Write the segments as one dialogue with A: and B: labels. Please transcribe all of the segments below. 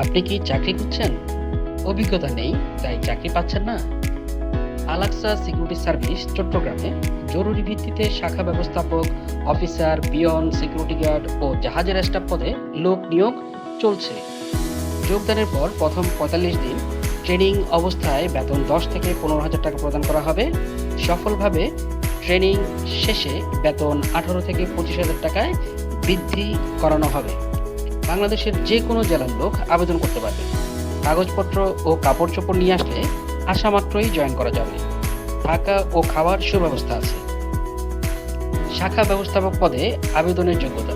A: আপনি কি চাকরি খুঁজছেন? অভিজ্ঞতা নেই, তাই চাকরি পাচ্ছেন না। আলাক্সা সিকিউরিটি সার্ভিস চট্টগ্রামে জরুরি ভিত্তিতে শাখা ব্যবস্থাপক, অফিসার, পিয়ন, সিকিউরিটি গার্ড ও জাহাজের স্টাফ পদে লোক নিয়োগ চলছে। যোগদানের পর প্রথম পঁয়তাল্লিশ দিন ট্রেনিং অবস্থায় বেতন দশ থেকে পনেরো হাজার টাকা প্রদান করা হবে। সফলভাবে ট্রেনিং শেষে বেতন আঠারো থেকে পঁচিশ হাজার টাকায় বৃদ্ধি করানো হবে। বাংলাদেশের যে কোনো জেলার লোক আবেদন করতে পারবে। কাগজপত্র ও কাপড় চোপড় নিয়ে আসলে আসা মাত্রই জয়েন করা যাবে। থাকা ও খাওয়ার সুব্যবস্থা আছে। শাখা ব্যবস্থাপক পদে আবেদনের যোগ্যতা।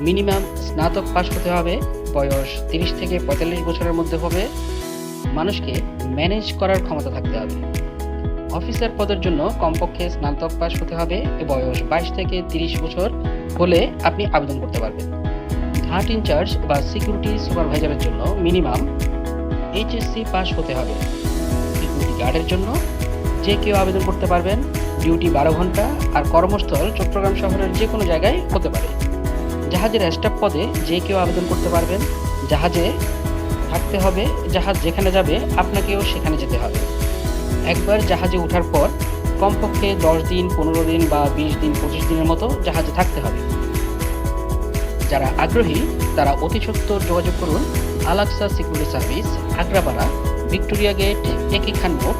A: মিনিমাম স্নাতক পাশ হতে হবে, বয়স তিরিশ থেকে পঁয়তাল্লিশ বছরের মধ্যে হবে। মানুষকে ম্যানেজ করার ক্ষমতা থাকতে হবে। অফিসার পদের জন্য কমপক্ষে স্নাতক পাশ হতে হবে, বয়স বাইশ থেকে তিরিশ বছর হলে আপনি আবেদন করতে পারবেন। ঘাট ইনচার্জ বা সিকিউরিটি সুপারভাইজারের জন্য মিনিমাম এইচএসসি পাস হতে হবে। সিকিউরিটি গার্ডের জন্য যে কেউ আবেদন করতে পারবেন, ডিউটি বারো ঘণ্টা আর কর্মস্থল চট্টগ্রাম শহরের যে কোনো জায়গায় হতে পারে। জাহাজের স্টাফ পদে যে কেউ আবেদন করতে পারবেন, জাহাজে থাকতে হবে, জাহাজ যেখানে যাবে আপনাকেও সেখানে যেতে হবে। একবার জাহাজে ওঠার পর কমপক্ষে দশ দিন, পনেরো দিন বা বিশ দিন, পঁচিশ দিনের মতো জাহাজে থাকতে হবে। যারা আগ্রহী, তারা অতি সত্বর যোগাযোগ করুন আলাক্সা সিকিউরিটি সার্ভিস আগ্রাপাড়া ভিক্টোরিয়া গেট, একই খান রোড